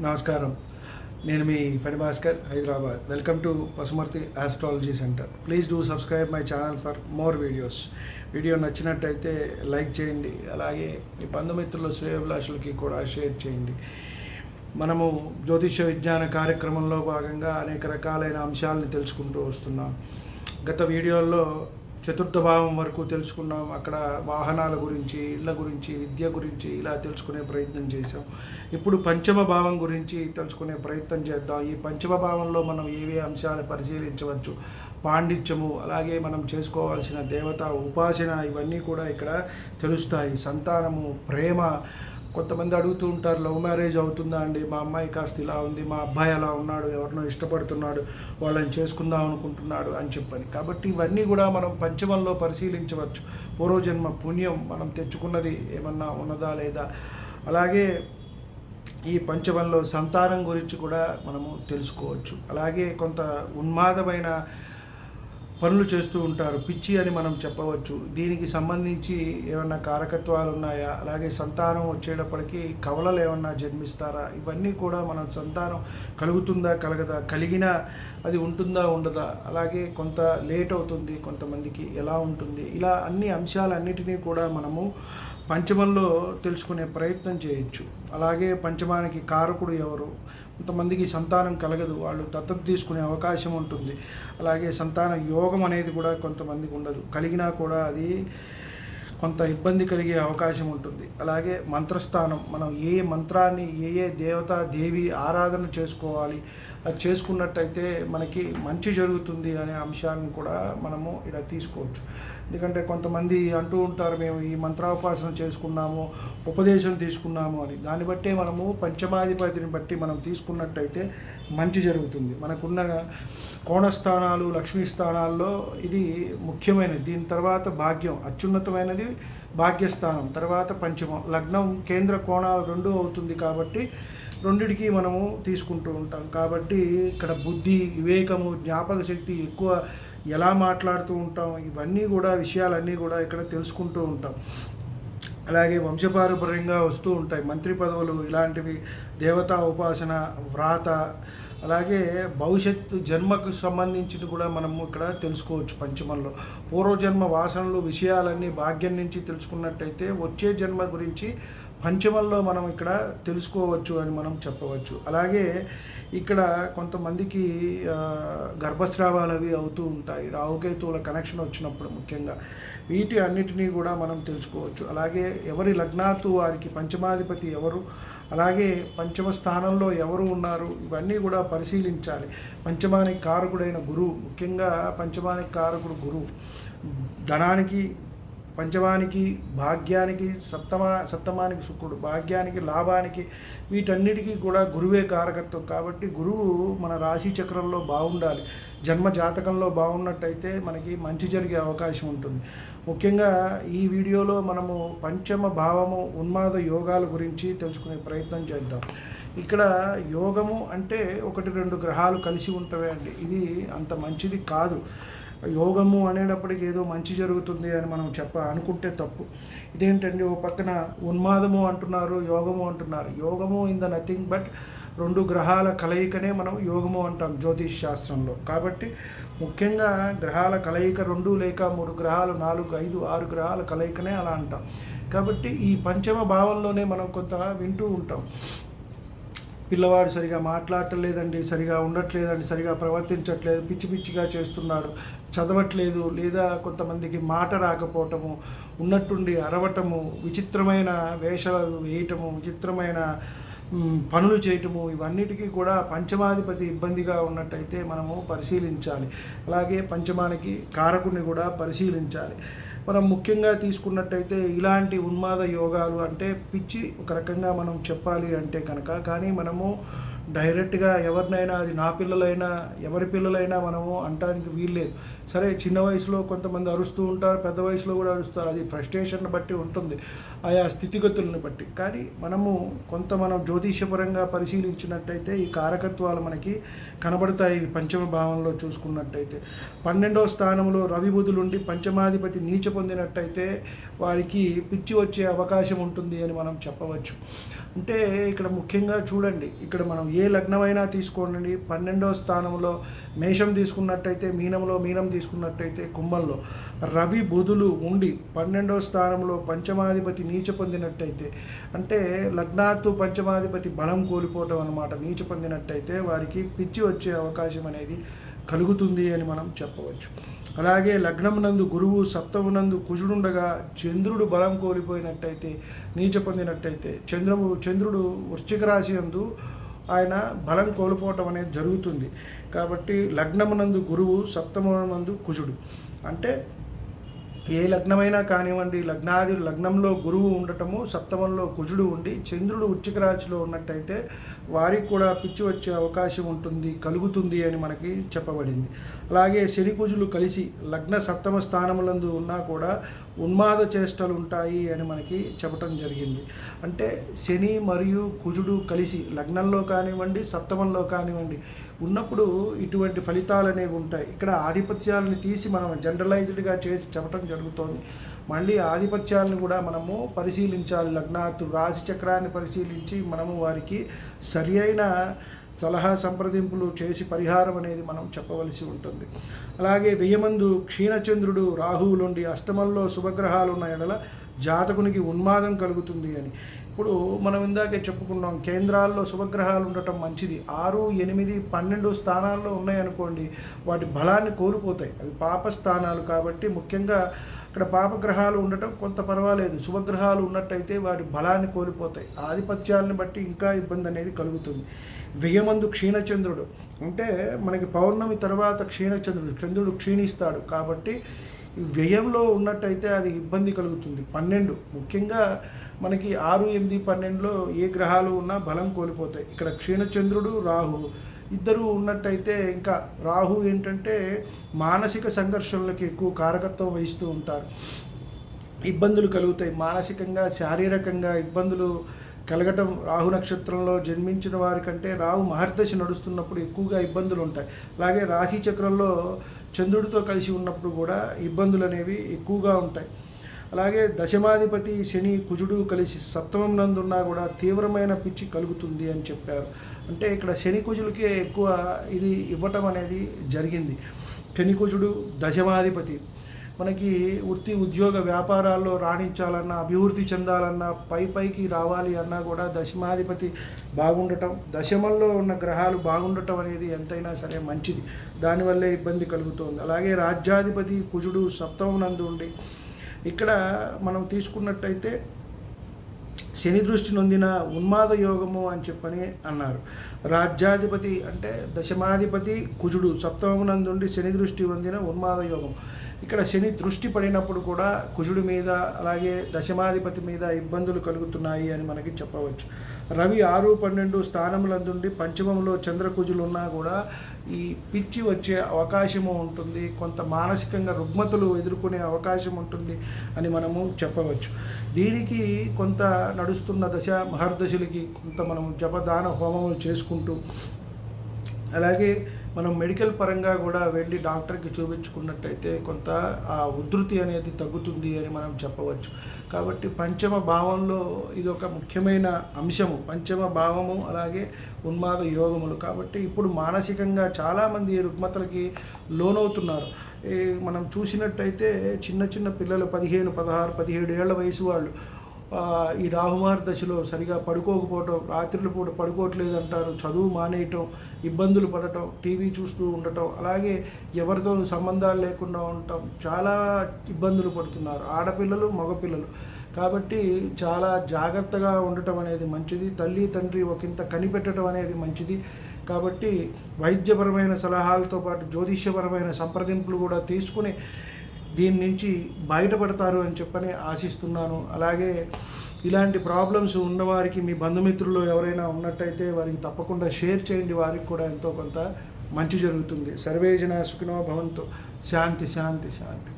నమస్కారం. నేను మీ Phani Bhaskar Hyderabad. Welcome to Pasumarthi astrology center please do subscribe my channel for more videos video నచ్చినట్టయితే like చేయండి. అలాగే మీ బంధుమిత్రులు శ్రేయభిలాషులకి కూడా షేర్ చేయండి. మనము జ్యోతిష విజ్ఞాన కార్యక్రమంలో భాగంగా అనేక రకాలైన అంశాలను తెలుసుకుంటూ వస్తున్నాం. గత వీడియోల్లో చతుర్థ భావం వరకు తెలుసుకున్నాం. అక్కడ వాహనాల గురించి ఇళ్ళ గురించి విద్య గురించి ఇలా తెలుసుకునే ప్రయత్నం చేసాం ఇప్పుడు పంచమ భావం గురించి తెలుసుకునే ప్రయత్నం చేద్దాం. ఈ పంచమ భావంలో మనం ఏవే అంశాలు పరిశీలించవచ్చు? పాండిత్యము అలాగే మనం చేసుకోవాల్సిన దేవత ఉపాసన ఇవన్నీ కూడా ఇక్కడ తెలుస్తాయి. సంతానము ప్రేమ కొంతమంది అడుగుతూ ఉంటారు లవ్ మ్యారేజ్ అవుతుందా అండి? మా అమ్మాయి కాస్త ఇలా ఉంది మా అబ్బాయి అలా ఉన్నాడు ఎవరినో ఇష్టపడుతున్నాడు వాళ్ళని చేసుకుందాం అనుకుంటున్నాడు అని చెప్పని. కాబట్టి ఇవన్నీ కూడా మనం పంచమంలో పరిశీలించవచ్చు. పూర్వజన్మ పుణ్యం మనం తెచ్చుకున్నది ఏమన్నా ఉన్నదా లేదా? అలాగే ఈ పంచమంలో సంతానం గురించి కూడా మనము తెలుసుకోవచ్చు. అలాగే కొంత ఉన్మాదమైన పనులు చేస్తూ ఉంటారు. పిచ్చి అని మనం చెప్పవచ్చు. దీనికి సంబంధించి ఏమన్నా కారకత్వాలు ఉన్నాయా అలాగే సంతానం వచ్చేటప్పటికి కవలలు ఏమన్నా జన్మిస్తారా? ఇవన్నీ కూడా మనం సంతానం కలుగుతుందా కలగదా? కలిగిన అది ఉంటుందా ఉండదా? అలాగే కొంత లేట్ అవుతుంది కొంతమందికి ఎలా ఉంటుంది? ఇలా అన్ని అంశాలన్నిటినీ కూడా మనము పంచమంలో తెలుసుకునే ప్రయత్నం చేయొచ్చు అలాగే పంచమానికి కారకుడు ఎవరు? కొంతమందికి సంతానం కలగదు. వాళ్ళు దత్తత తీసుకునే అవకాశం ఉంటుంది. అలాగే సంతాన యోగం అనేది కూడా కొంతమందికి ఉండదు. కలిగినా కూడా అది కొంత ఇబ్బంది కలిగే అవకాశం ఉంటుంది. అలాగే మంత్రస్థానం. మనం ఏ మంత్రాన్ని ఏ ఏ దేవత దేవి ఆరాధన చేసుకోవాలి? అది చేసుకున్నట్టయితే మనకి మంచి జరుగుతుంది అనే అంశాన్ని కూడా మనము ఇలా తీసుకోవచ్చు. ఎందుకంటే కొంతమంది అంటూ ఉంటారు మేము ఈ మంత్రోపాసన చేసుకున్నాము ఉపదేశం తీసుకున్నాము అని. దాన్ని బట్టే మనము పంచమాధిపతిని బట్టి మనం తీసుకున్నట్టయితే మంచి జరుగుతుంది. మనకున్న కోణస్థానాలు లక్ష్మీ స్థానాల్లో ఇది ముఖ్యమైనది. దీని తర్వాత భాగ్యం అత్యున్నతమైనది భాగ్యస్థానం. తర్వాత పంచమం లగ్నం కేంద్ర కోణాలు రెండు అవుతుంది కాబట్టి రెండిటికి మనము తీసుకుంటూ ఉంటాం. కాబట్టి ఇక్కడ బుద్ధి వివేకము జ్ఞాపక శక్తి ఎక్కువ ఎలా మాట్లాడుతూ ఉంటాం ఇవన్నీ కూడా విషయాలన్నీ కూడా ఇక్కడ తెలుసుకుంటూ ఉంటాం. అలాగే వంశపారంపర్యంగా వస్తూ ఉంటాయి. మంత్రి పదవులు ఇలాంటివి దేవతా ఉపాసన వ్రాత అలాగే భవిష్యత్తు జన్మకు సంబంధించింది కూడా మనము ఇక్కడ తెలుసుకోవచ్చు పంచమంలో. పూర్వజన్మ వాసనలు విషయాలన్నీ భాగ్యం నుంచి తెలుసుకున్నట్టయితే వచ్చే జన్మ గురించి పంచమంలో మనం ఇక్కడ తెలుసుకోవచ్చు అని మనం చెప్పవచ్చు. అలాగే ఇక్కడ కొంతమందికి గర్భస్రావాలు అవి అవుతూ ఉంటాయి. రాహుకేతువుల కనెక్షన్ వచ్చినప్పుడు ముఖ్యంగా. వీటి అన్నిటినీ కూడా మనం తెలుసుకోవచ్చు. అలాగే ఎవరి లగ్నాతు వారికి పంచమాధిపతి ఎవరు? అలాగే పంచమ స్థానంలో ఎవరు ఉన్నారు? ఇవన్నీ కూడా పరిశీలించాలి. పంచమానికి కారకుడైన గురువు ముఖ్యంగా పంచమానికి కారకుడు గురువు. ధనానికి పంచమానికి భాగ్యానికి సప్తమా సప్తమానికి శుక్రుడు భాగ్యానికి లాభానికి వీటన్నిటికీ కూడా గురువే కారకత్వం కాబట్టి గురువు మన రాశి చక్రంలో బాగుండాలి. జన్మ జాతకంలో బాగున్నట్టయితే మనకి మంచి జరిగే అవకాశం ఉంటుంది. ముఖ్యంగా ఈ వీడియోలో మనము పంచమ భావము ఉన్మాద యోగాల గురించి తెలుసుకునే ప్రయత్నం చేద్దాం. ఇక్కడ యోగము అంటే ఒకటి రెండు గ్రహాలు కలిసి ఉంటవే అండి ఇది అంత మంచిది కాదు. యోగము అనేటప్పటికి ఏదో మంచి జరుగుతుంది అని మనం చెప్ప అనుకుంటే తప్పు. ఇదేంటండి ఓ పక్కన ఉన్మాదము అంటున్నారు యోగము అంటున్నారు. యోగము ఇన్ ద నథింగ్ బట్ రెండు గ్రహాల కలయికనే మనం యోగము అంటాం జ్యోతిష్ శాస్త్రంలో. కాబట్టి ముఖ్యంగా గ్రహాల కలయిక రెండు లేక మూడు గ్రహాలు నాలుగు ఐదు ఆరు గ్రహాల కలయికనే అలా అంటాం. కాబట్టి ఈ పంచమ భావంలోనే మనం కొంత వింటూ ఉంటాం. పిల్లవాడు సరిగా మాట్లాడట్లేదండి సరిగా ఉండట్లేదండి సరిగా ప్రవర్తించట్లేదు పిచ్చి పిచ్చిగా చేస్తున్నాడు చదవట్లేదు లేదా కొంతమందికి మాట రాకపోవటము ఉన్నట్టుండి అరవటము విచిత్రమైన వేషాలు వేయటము విచిత్రమైన పనులు చేయటము ఇవన్నిటికీ కూడా పంచమాధిపతి ఇబ్బందిగా ఉన్నట్టయితే మనము పరిశీలించాలి. అలాగే పంచమానికి కారకుని కూడా పరిశీలించాలి. మనం ముఖ్యంగా తీసుకున్నట్టయితే ఇలాంటి ఉన్మాద యోగాలు అంటే పిచ్చి ఒక రకంగా మనం చెప్పాలి అంటే కనుక కానీ మనము డైరెక్ట్గా ఎవరినైనా అది నా పిల్లలైనా ఎవరి పిల్లలైనా మనము అంటానికి వీల్లేదు సరే చిన్న వయసులో కొంతమంది అరుస్తూ ఉంటారు పెద్ద వయసులో కూడా అరుస్తారు. అది ఫ్రస్ట్రేషన్ బట్టి ఉంటుంది. ఆయా స్థితిగతులను బట్టి. కానీ మనము కొంత మనం జ్యోతిషపరంగా పరిశీలించినట్టయితే ఈ కారకత్వాలు మనకి కనబడతాయి పంచమ భావంలో చూసుకున్నట్టయితే. పన్నెండవ స్థానంలో రవిబుధులుండి పంచమాధిపతి నీచ పొందినట్టయితే వారికి పిచ్చి వచ్చే అవకాశం ఉంటుంది అని మనం చెప్పవచ్చు. అంటే ఇక్కడ ముఖ్యంగా చూడండి. ఇక్కడ మనం ఏ ఏ లగ్నమైనా తీసుకోండి. పన్నెండవ స్థానంలో మేషం తీసుకున్నట్టయితే మీనంలో మీనం తీసుకున్నట్టయితే కుంభంలో. రవి బుధులు ఉండి పన్నెండవ స్థానంలో పంచమాధిపతి నీచ పొందినట్టయితే అంటే లగ్నాత్తు పంచమాధిపతి బలం కోల్పోవటం అనమాట నీచ పొందినట్టయితే వారికి పిచ్చి వచ్చే అవకాశం అనేది కలుగుతుంది అని మనం చెప్పవచ్చు. అలాగే లగ్నమునందు గురువు సప్తమునందు కుజుడుండగా చంద్రుడు బలం కోల్పోయినట్టయితే నీచ పొందినట్టయితే చంద్రము చంద్రుడు వృశ్చిక రాశి అందు ఆయన బలం కోల్పోవటం అనేది జరుగుతుంది. కాబట్టి లగ్నమునందు గురువు సప్తమునందు కుజుడు. అంటే ఏ లగ్నమైనా కానివ్వండి లగ్నాది లగ్నంలో గురువు ఉండటము సప్తమంలో కుజుడు ఉండి చంద్రుడు ఉచ్చిక రాశిలో ఉన్నట్టయితే వారికి కూడా పిచ్చి వచ్చే అవకాశం ఉంటుంది కలుగుతుంది అని మనకి చెప్పబడింది. అలాగే శని కుజులు కలిసి లగ్న సప్తమ స్థానములందు ఉన్నా కూడా ఉన్మాద చేష్టలు ఉంటాయి అని మనకి చెప్పటం జరిగింది. అంటే శని మరియు కుజుడు కలిసి లగ్నంలో కానివ్వండి సప్తమంలో కానివ్వండి ఉన్నప్పుడు ఇటువంటి ఫలితాలు అనేవి ఉంటాయి. ఇక్కడ ఆధిపత్యాలను తీసి మనం జనరలైజ్డ్గా చేసి చెప్పటం జరుగుతోంది. మళ్ళీ ఆధిపత్యాలను కూడా మనము పరిశీలించాలి. లగ్నాతు రాశి చక్రాన్ని పరిశీలించి మనము వారికి సరి అయిన సలహా సంప్రదింపులు చేసి పరిహారం అనేది మనం చెప్పవలసి ఉంటుంది. అలాగే వెయ్యమందు క్షీణచంద్రుడు రాహువులుండి అష్టమంలో శుభగ్రహాలు ఉన్న ఎడల జాతకునికి ఉన్మాదం కలుగుతుంది అని. ఇప్పుడు మనం ఇందాకే చెప్పుకున్నాం కేంద్రాల్లో శుభగ్రహాలు ఉండటం మంచిది. ఆరు ఎనిమిది పన్నెండు స్థానాల్లో ఉన్నాయనుకోండి వాటి బలాన్ని కోల్పోతాయి. అవి పాప స్థానాలు కాబట్టి ముఖ్యంగా ఇక్కడ పాపగ్రహాలు ఉండటం కొంత పర్వాలేదు. శుభగ్రహాలు ఉన్నట్టయితే వాటి బలాన్ని కోల్పోతాయి. ఆధిపత్యాలను బట్టి ఇంకా ఇబ్బంది అనేది కలుగుతుంది. వ్యయమందు క్షీణచంద్రుడు. అంటే మనకి పౌర్ణమి తర్వాత క్షీణచంద్రుడు. చంద్రుడు క్షీణిస్తాడు కాబట్టి వ్యయంలో ఉన్నట్టయితే అది ఇబ్బంది కలుగుతుంది. పన్నెండు. ముఖ్యంగా మనకి ఆరు ఎనిమిది పన్నెండులో ఏ గ్రహాలు ఉన్నా బలం కోల్పోతాయి. ఇక్కడ క్షీణచంద్రుడు రాహు ఇద్దరు ఉన్నట్టయితే ఇంకా రాహు ఏంటంటే మానసిక సంఘర్షణలకు ఎక్కువ కారకత్వం వహిస్తూ ఉంటారు. ఇబ్బందులు కలుగుతాయి. మానసికంగా శారీరకంగా ఇబ్బందులు కలగటం రాహు నక్షత్రంలో జన్మించిన వారికంటే రాహు మహర్దశ నడుస్తున్నప్పుడు ఎక్కువగా ఇబ్బందులు ఉంటాయి. అలాగే రాశి చక్రంలో చంద్రుడితో కలిసి ఉన్నప్పుడు కూడా ఇబ్బందులు అనేవి ఎక్కువగా ఉంటాయి. అలాగే దశమాధిపతి శని కుజుడు కలిసి సప్తమం నందున్నా కూడా తీవ్రమైన పిచ్చి కలుగుతుంది అని చెప్పారు. అంటే ఇక్కడ శని కుజులకే ఎక్కువ ఇది ఇవ్వటం అనేది జరిగింది. శని కుజుడు దశమాధిపతి. మనకి వృత్తి ఉద్యోగ వ్యాపారాల్లో రాణించాలన్నా అభివృద్ధి చెందాలన్నా పై పైకి రావాలి అన్నా కూడా దశమాధిపతి బాగుండటం దశమంలో ఉన్న గ్రహాలు బాగుండటం అనేది ఎంతైనా సరే మంచిది. దానివల్లే ఇబ్బంది కలుగుతుంది. అలాగే రాజ్యాధిపతి కుజుడు సప్తమం నందు ఉండి ఇక్కడ మనం తీసుకున్నట్టయితే శని దృష్టి నొందిన ఉన్మాద యోగము అని చెప్పని అన్నారు. రాజ్యాధిపతి అంటే దశమాధిపతి కుజుడు సప్తమనందుండి శని దృష్టి పొందిన ఉన్మాద యోగం ఇక్కడ శని దృష్టి పడినప్పుడు కూడా కుజుడి మీద అలాగే దశమాధిపతి మీద ఇబ్బందులు కలుగుతున్నాయి అని మనకి చెప్పవచ్చు. రవి ఆరు పన్నెండు స్థానములందుండి పంచమంలో చంద్రకుజులు ఉన్నా కూడా ఈ పిచ్చి వచ్చే అవకాశము ఉంటుంది. కొంత మానసికంగా రుగ్మతలు ఎదుర్కొనే అవకాశం ఉంటుంది అని మనము చెప్పవచ్చు. దీనికి కొంత నడుస్తున్న దశ మహర్దశలకి కొంత మనం జపదాన హోమములు చేసుకుంటూ అలాగే మనం మెడికల్ పరంగా కూడా వెళ్ళి డాక్టర్కి చూపించుకున్నట్టయితే కొంత ఆ ఉధృతి అనేది తగ్గుతుంది అని మనం చెప్పవచ్చు. కాబట్టి పంచమ భావంలో ఇది ఒక ముఖ్యమైన అంశము. పంచమ భావము అలాగే ఉన్మాద యోగములు. కాబట్టి ఇప్పుడు మానసికంగా చాలామంది రుగ్మతలకి లోనవుతున్నారు. ఈ మనం చూసినట్టయితే చిన్న చిన్న పిల్లలు పదిహేను పదహారు పదిహేడు ఏళ్ళ వయసు వాళ్ళు ఈ రాహుమార్ దశలో సరిగా పడుకోకపోవటం రాత్రులు పూట పడుకోవట్లేదు అంటారు చదువు మానేయటం ఇబ్బందులు పడటం టీవీ చూస్తూ ఉండటం అలాగే ఎవరితో సంబంధాలు లేకుండా ఉండటం చాలా ఇబ్బందులు పడుతున్నారు. ఆడపిల్లలు మగపిల్లలు. కాబట్టి చాలా జాగ్రత్తగా ఉండటం అనేది మంచిది. తల్లి తండ్రి ఒకంత కనిపెట్టడం అనేది మంచిది. కాబట్టి వైద్యపరమైన సలహాలతో పాటు జ్యోతిష్యపరమైన సంప్రదింపులు కూడా తీసుకుని దీని నుంచి బయటపడతారు అని చెప్పని ఆశిస్తున్నాను. అలాగే ఇలాంటి ప్రాబ్లమ్స్ ఉన్నవారికి మీ బంధుమిత్రులు ఎవరైనా ఉన్నట్టయితే వారికి తప్పకుండా షేర్ చేయండి. వారికి కూడా ఎంతో కొంత మంచి జరుగుతుంది. సర్వేజన సుఖినో భవంతు. శాంతి శాంతి శాంతి.